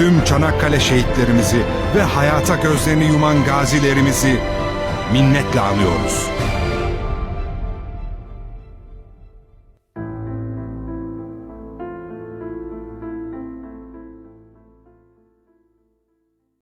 tüm Çanakkale şehitlerimizi ve hayata gözlerini yuman gazilerimizi minnetle anıyoruz.